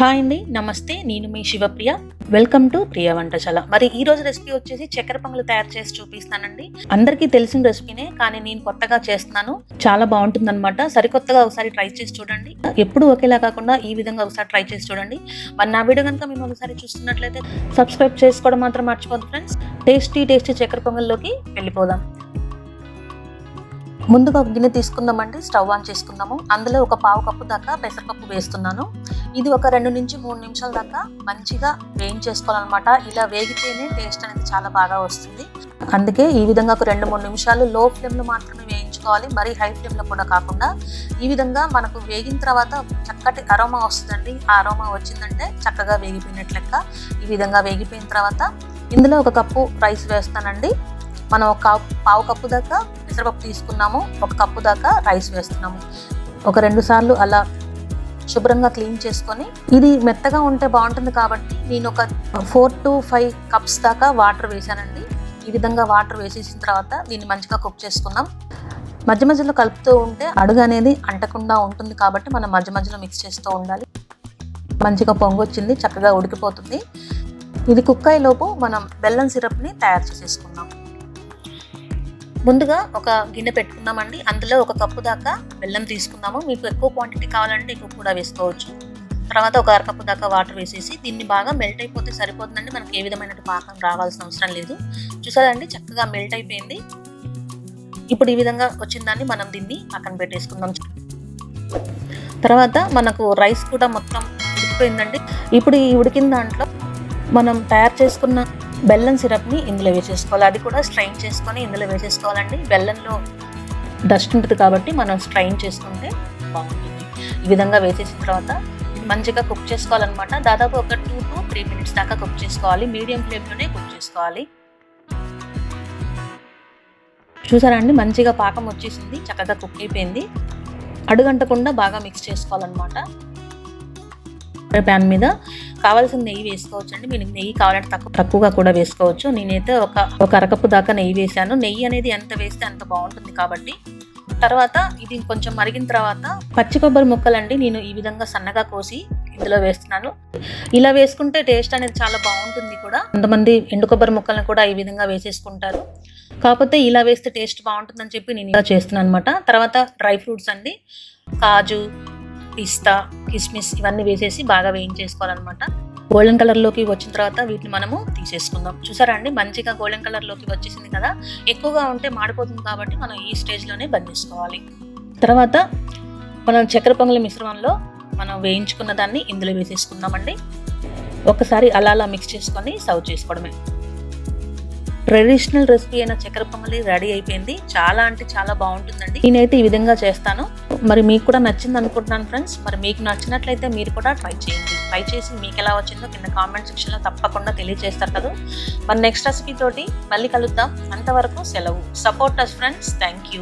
Hi అండి నమస్తే నేను మీ Shivapriya. Welcome to Priya Vantashala. మరి ఈ రోజు రెసిపీ వచ్చేసి చక్కెర పొంగలు తయారు చేసి చూపిస్తానండి. అందరికీ తెలిసిన రెసిపీనే కానీ నేను కొత్తగా చేస్తున్నాను. చాలా బాగుంటుంది అనమాట సరికొత్తగా ఒకసారి ట్రై చేసి చూడండి. ఎప్పుడు ఒకేలా కాకుండా ఈ విధంగా ఒకసారి ట్రై చేసి చూడండి. మరి నా వీడియో కనుక మేము ఒకసారి చూస్తున్నట్లయితే సబ్స్క్రైబ్ చేసుకోవడం మాత్రం మర్చిపోదు ఫ్రెండ్స్ టేస్టీ టేస్టీ చక్కెర పొంగల్లోకి వెళ్ళిపోదాం. ముందుగా ఒక గిన్నె తీసుకుందామండి స్టవ్ ఆన్ చేసుకుందాము. అందులో ఒక పావు కప్పు దాకా పెసరపప్పు వేస్తున్నాను. ఇది ఒక రెండు నుంచి మూడు నిమిషాల దాకా మంచిగా వేయించేసుకోవాలన్నమాట. ఇలా వేగితేనే టేస్ట్ అనేది చాలా బాగా వస్తుంది. అందుకే ఈ విధంగా ఒక రెండు మూడు నిమిషాలు లో ఫ్లేమ్లో మాత్రమే వేయించుకోవాలి. మరీ హై ఫ్లేమ్లో కూడా కాకుండా ఈ విధంగా మనకు వేగిన తర్వాత చక్కటి అరోమా వస్తుందండి. ఆ అరోమా వచ్చిందంటే చక్కగా వేగిపోయినట్లు లెక్క. ఈ విధంగా వేగిపోయిన తర్వాత ఇందులో ఒక కప్పు రైస్ వేస్తానండి. మనం ఒక పావు కప్పు దాకా పెసరపప్పు తీసుకున్నాము ఒక కప్పు దాకా రైస్ వేస్తున్నాము. ఒక రెండు సార్లు అలా శుభ్రంగా క్లీన్ చేసుకొని ఇది మెత్తగా ఉంటే బాగుంటుంది కాబట్టి నేను ఒక ఫోర్ టు ఫైవ్ కప్స్ దాకా వాటర్ వేసానండి ఈ విధంగా వాటర్ వేసేసిన తర్వాత దీన్ని మంచిగా కుక్ చేసుకుందాం. మధ్య మధ్యలో కలుపుతూ ఉంటే అడుగు అనేది అంటకుండా ఉంటుంది కాబట్టి మనం మధ్య మధ్యలో మిక్స్ చేస్తూ ఉండాలి. మంచిగా పొంగొచ్చింది చక్కగా ఉడికిపోతుంది. ఇది కుక్ అయ్యేలోపు మనం బెల్లం సిరప్ని తయారు చేసేసుకుందాం. ముందుగా ఒక గిన్నె పెట్టుకుందామండి. అందులో ఒక కప్పు దాకా బెల్లం తీసుకుందాము. మీకు ఎక్కువ క్వాంటిటీ కావాలంటే ఎక్కువ కూడా వేసుకోవచ్చు. తర్వాత ఒక అరకప్పు దాకా వాటర్ వేసేసి దీన్ని బాగా మెల్ట్ అయిపోతే సరిపోతుందండి. మనకి ఏ విధమైన పాకం రావాల్సిన అవసరం లేదు. చూసారండి? చక్కగా మెల్ట్ అయిపోయింది. ఇప్పుడు ఈ విధంగా వచ్చిన దాన్ని మనం దీన్ని పక్కన పెట్టేసుకుందాం. తర్వాత మనకు రైస్ కూడా మొత్తం ఉడికిపోయిందండి. ఇప్పుడు ఈ ఉడికిన దాంట్లో మనం తయారు చేసుకున్న బెల్లం సిరప్ని ఇందులో వేసేసుకోవాలి అది కూడా స్ట్రైన్ చేసుకొని ఇందులో వేసేసుకోవాలండి బెల్లంలో డస్ట్ ఉంటుంది కాబట్టి మనం స్ట్రైన్ చేసుకుంటే బాగుంటుంది. ఈ విధంగా వేసేసిన తర్వాత మంచిగా కుక్ చేసుకోవాలన్నమాట. దాదాపు ఒక టూ టు త్రీ మినిట్స్ దాకా కుక్ చేసుకోవాలి. మీడియం ఫ్లేమ్లోనే కుక్ చేసుకోవాలి. చూసారా అండి? మంచిగా పాకం వచ్చేసింది. చక్కగా కుక్ అయిపోయింది. అడుగంటకుండా బాగా మిక్స్ చేసుకోవాలన్నమాట. ప్యాన్ మీద కావాల్సిన నెయ్యి వేసుకోవచ్చు అండి. మీకు నెయ్యి కావాలంటే తక్కువ తక్కువగా కూడా వేసుకోవచ్చు. నేనైతే ఒక ఒక అరకప్పు దాకా నెయ్యి వేసాను నెయ్యి అనేది ఎంత వేస్తే అంత బాగుంటుంది కాబట్టి. తర్వాత ఇది కొంచెం మరిగిన తర్వాత పచ్చి కొబ్బరి ముక్కలండి. నేను ఈ విధంగా సన్నగా కోసి ఇందులో వేస్తున్నాను. ఇలా వేసుకుంటే టేస్ట్ అనేది చాలా బాగుంటుంది కూడా. కొంతమంది ఎండు కొబ్బరి ముక్కలను కూడా ఈ విధంగా వేసేసుకుంటారు. కాకపోతే ఇలా వేస్తే టేస్ట్ బాగుంటుందని చెప్పి నేను ఇలా చేస్తున్నాను అనమాట తర్వాత డ్రై ఫ్రూట్స్ అండి. కాజు పిస్తా కిస్మిస్ ఇవన్నీ వేసేసి బాగా వేయించేసుకోవాలన్నమాట. గోల్డెన్ కలర్లోకి వచ్చిన తర్వాత వీటిని మనము తీసేసుకుందాం. చూసారా అండి? మంచిగా గోల్డెన్ కలర్లోకి వచ్చేసింది కదా? ఎక్కువగా ఉంటే మాడిపోతుంది కాబట్టి మనం ఈ స్టేజ్లోనే బంద్ చేసుకోవాలి. తర్వాత మనం చక్కెర పొంగలి మిశ్రమంలో మనం వేయించుకున్న దాన్ని ఇందులో వేసేసుకుందామండి. ఒకసారి అలా అలా మిక్స్ చేసుకొని సర్వ్ చేసుకోవడమే. ట్రెడిషనల్ రెసిపీ అయిన చక్కెర పొంగలి రెడీ అయిపోయింది. చాలా అంటే చాలా బాగుంటుందండి. నేనైతే ఈ విధంగా చేస్తాను. మరి మీకు కూడా నచ్చింది అనుకుంటున్నాను ఫ్రెండ్స్. మరి మీకు నచ్చినట్లయితే మీరు కూడా ట్రై చేయండి. ట్రై చేసి మీకు ఎలా వచ్చిందో కింద కామెంట్ సెక్షన్లో తప్పకుండా తెలియజేస్తారు కదా. మరి నెక్స్ట్ రెసిపీ తోటి మళ్ళీ కలుద్దాం. అంతవరకు సెలవు. Support us friends thank you